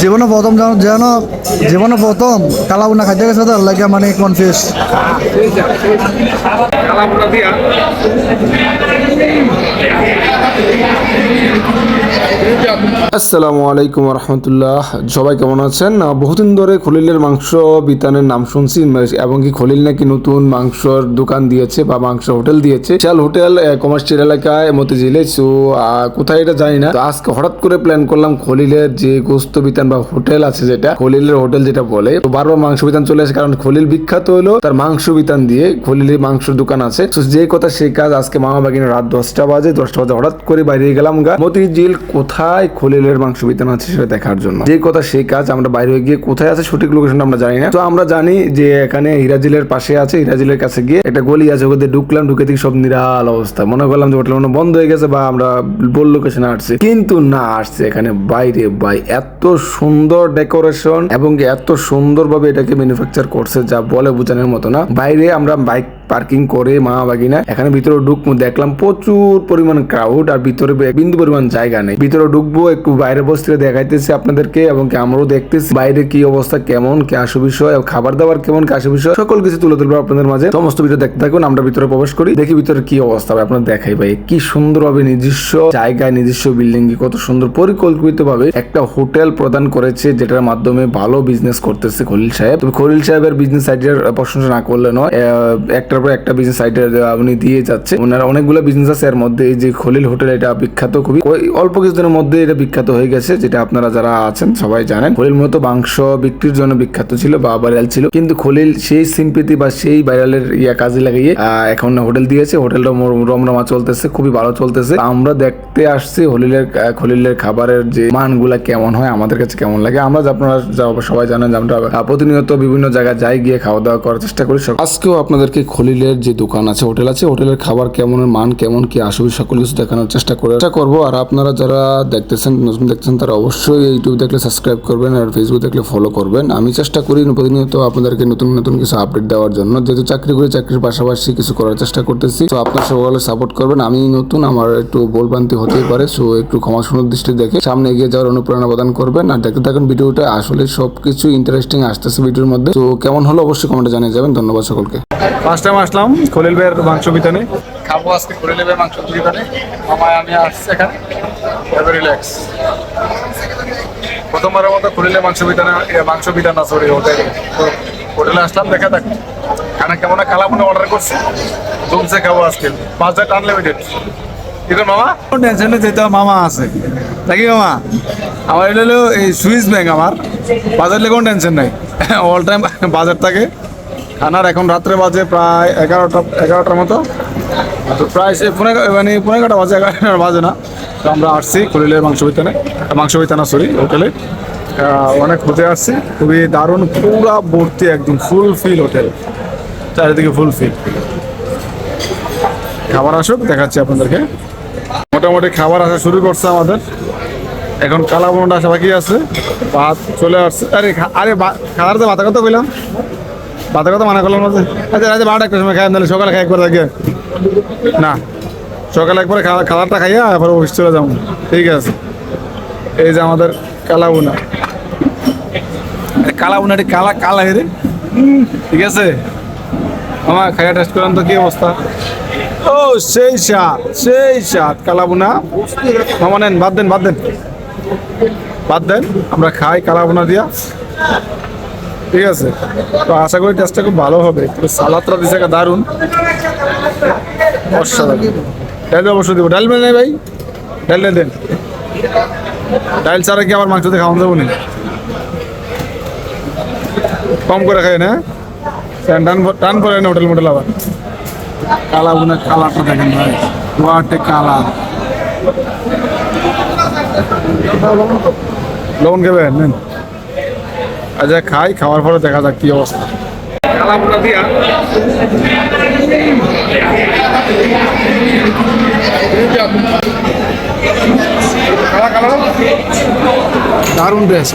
জীবনে প্রথম যেন জীবনে প্রথম কালাবুনা খাইতে গেছে তো লাগে মানে কনফিউজ কালাপুরা দিয়া। আসসালামু আলাইকুম রহমতুল্লাহ সবাই কেমন আছেন? বহুদিন ধরে খলিলের মাংস বিতানের নাম শুনছি এবং কি খলিল নাকি নতুন মাংসর দোকান দিয়েছে বা মাংস হোটেল দিয়েছে। চাল হোটেল কমার্শিয়াল এলাকায় মতিঝিলে, সো কোথায় এটা জানি না। আজকে হঠাৎ করে প্ল্যান করলাম খলিলের যে গোস্ত বিতান বা হোটেল আছে যেটা, খলিলের হোটেল যেটা বলে, তো বারবার মাংস বিতান চলে আসে, কারণ খলিল বিখ্যাত হলো তার মাংস বিতান দিয়ে খলিলের মাংসের দোকান আছে। তো যে কথা সেই কাজ আজকে মামা বাগিনে রাত দশটা বাজে দশটা বাজে হঠাৎ করে বাইরে গেলাম গা। মতিঝিল কোথায় খলিলের মাংস বিতান আছে সেটা দেখার জন্য। যে কথা সেই কাজ আমরা বাইরে গিয়ে কোথায় আছে সঠিক লোকেশন আমরা জানি না। তো আমরা জানি যে এখানে হিরাজিলের পাশে আছে, হিরাজিলের কাছে গিয়ে একটা গলি আছে, ওখানে ঢুকলাম, ঢুকে দেখি সব নিরাল অবস্থা। মনে করলাম যে মনে বন্ধ হয়ে গেছে বা আমরা বল লোকেশনে আসছি। কিন্তু না আসছে এখানে বাইরে বাই এত সুন্দর ডেকোরেশন এবং এত সুন্দরভাবে এটাকে ম্যানুফ্যাকচার করছে যা বলে বোঝানোর মতো না। বাইরে আমরা বাইক পার্কিং করে মা বাগিনা এখানে ভিতরে ঢুকবো দেখলাম প্রচুর পরিমাণ ক্রাউড আর ভিতরে বিন্দু পরিমাণ জায়গা নেই। ভিতরে ঢুকবো একটু বাইরে বসতে দেখাইতেছি আপনাদেরকে এবং আমরাও দেখতেছি। বাইরে কি অবস্থা কেমন কি আসু বিষয় খাবার দাবার কেমন কি আসু বিষয় সকল কিছু তুলে তুলবো আপনাদের মাঝে। সমস্ত ভিডিও দেখতে থাকুন আমরা ভিতরে প্রবেশ করি দেখি ভিতরে কি অবস্থা হবে আপনার দেখাই ভাই। কি সুন্দরভাবে নিজস্ব জায়গায় নিজস্ব বিল্ডিং কত সুন্দর পরিকল্পিত ভাবে একটা হোটেল প্রদান করেছে যেটার মাধ্যমে ভালো বিজনেস করতেছে খলিল সাহেব। তবে খলিল সাহেবের বিজনেস আইডিয়ার প্রশংসা না করলে নয় আহ, একটার পর একটা বিজনেস আইডিয়া উনি দিয়ে যাচ্ছে ওনার অনেকগুলো বিজনেস আছে, এর মধ্যে এই যে খলিল হোটেল, এটা বিখ্যাত খুবই। অল্প কিছুদিনের মধ্যে এটা বিখ্যাত হয়ে গেছে, যেটা আপনারা যারা আছেন সবাই জানেন। খলিল মূলত মাংস বিক্রির জন্য বিখ্যাত ছিল বা ভাইরাল ছিল। কিন্তু খলিল সেই সিম্পিতি বা সেই ভাইরালের ইয়া কাজে লাগিয়ে এখন হোটেল দিয়েছে। হোটেলটা রমরমা চলতেছে, খুবই ভালো চলতেছে। আমরা দেখতে আসছি হলিলের খলিলের খাবারের যে মানগুলা কেমন হয়, আমাদের কাছে কেমন লাগে। আমরা আপনারা সবাই জানেন যে আমরা প্রতিনিয়ত বিভিন্ন জায়গায় যাই, গিয়ে খাওয়া দাওয়া করার চেষ্টা করি। আজকেও আপনাদেরকে খলিলের যে দোকান আছে, হোটেল আছে, হোটেলের খাবার কেমন মান কেমন, কি আসবে, সকল কিছু দেখানোর চেষ্টা করে চেষ্টা করব। আর আপনারা যারা দেখতেছেন, নতুন দেখতেছেন, তারা অবশ্যই ইউটিউব দেখলে সাবস্ক্রাইব করবেন আর ফেসবুক দেখলে ফলো করবেন। আমি চেষ্টা করি প্রতিনিয়ত আপনাদেরকে নতুন নতুন কিছু আপডেট দেওয়ার জন্য। যেহেতু চাকরি করে, চাকরির পাশাপাশি কিছু করার চেষ্টা করতেছি। তো আপনার সকলে সাপোর্ট করবেন। আমি নতুন, আমার একটু ভুলভ্রান্তি হতেই পারে। সো একটু ক্ষমা সুন্দর দৃষ্টি দেখে সামনে এগিয়ে যাওয়ার অনুপ্রেরণা প্রদান করবেন। আর দেখতে থাকুন ভিডিওটা, আসলে সবকিছু ইন্টারেস্টিং আসতেছে ভিডিওর মধ্যে। তো কেমন হলো অবশ্যই কমেন্টে জানিয়ে যাবেন। ধন্যবাদ সকলকে। ফার্স্ট টাইম আসলাম খলিল ভাইয়ের মাংস বিতানে। খাব আজকে খলিল ভাইয়ের মাংস বিতানে। মামা আমি আসছি এখানে। রিল্যাক্স প্রথমবারের মতো খলিলের মাংস বিতানে মাংস বিতান আছে ওই হোটেলে হোটেলে আসলাম দেখা দেখ খানা কেমন কালা মনে অর্ডার করছি। জমছে খাব আজকে। হাজার আনলিমিটেড করে মামা? টেনশন যেহেতু মামা আছে। নাকি মামা? আমার এটা হলো এই সুইস ব্যাংক আমার। বাজার কোনো টেনশন নাই। অল টাইম বাজার থাকে। খানার এখন রাত্রে বাজে প্রায় এগারোটা, এগারোটার মতো। তো প্রায় সে পনেরো মানে পনেরো এগারোটা বাজে এগারোটা বাজে না। তো আমরা আসছি খলিলের মাংস বিতানে মাংস বিতানা সরি হোটেলে অনেক ঘুরতে আসছি, খুবই দারুণ, পুরা ভর্তি একদম ফুল ফিল হোটেল চারিদিকে ফুল ফিল খাবার আসুক, দেখাচ্ছি আপনাদেরকে। মোটামুটি খাবার আসা শুরু করছে আমাদের। এখন কালা বোনটা আসা বাকি আছে। ভাত চলে আসছে। আরে আরে খাওয়ার তো ভাতের কথা বললাম ভাতের কথা মানা করলাম আচ্ছা রাতে বারোটা একটা সময় খাই নাহলে সকালে খাই একবার থাকে না। সকালে একবার খাবারটা খাইয়া এবার অফিস চলে যাব। ঠিক আছে। এই যে আমাদের কালা বোনা কালা বোনাটি কালা কালা হেরে ঠিক আছে? আমার খাইয়া টেস্ট করলাম তো কি অবস্থা? ও সেই স্বাদ সেই সাত স্বাদ কালাবুনা মামা নেন বাদ দেন বাদ দেন। বাদ দেন আমরা খাই কালা কালাবুনা দিয়া। ঠিক আছে? তো আশা করি টেস্টটা খুব ভালো হবে। তো সালাদটা দিছে দারুণ। অসাধারণ। ডাল অবশ্যই দেবো। ডাল নেই ভাই? ডাল দেন। ডাল ছাড়া কি মাংস দিয়ে খাওয়ান যাব নি কম করে খাই না টান টান পরে না হোটেল মোটেল আবার। কালা বুনা কালারটা দেখেন ভাই। ওয়াটে কালার লবণ খাবেন, নেন। আচ্ছা খাই খাওয়ার পরে দেখা যাক কি অবস্থা। দারুণ টেস্ট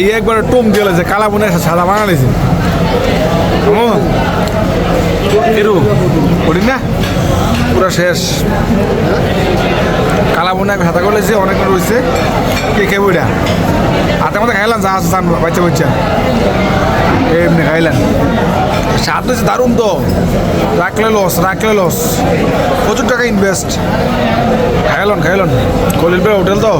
একবার টুম যে কালা বুনে সাদা বানালেছে কিরু করি না? পুরো শেষ। কালা বুনে সাদা করলেছে অনেক রয়েছে। কে খেয়ে বইটা হাতে মধ্যে খাইলাম, যা আছে বাচ্চা বাচ্চা এমনি খাইলেন স্বাদ হয়েছে দারুণ তো। রাখলে লস রাখলে লস প্রচুর টাকা ইনভেস্ট খাইলন খাইলন। কলিল হোটেল তো?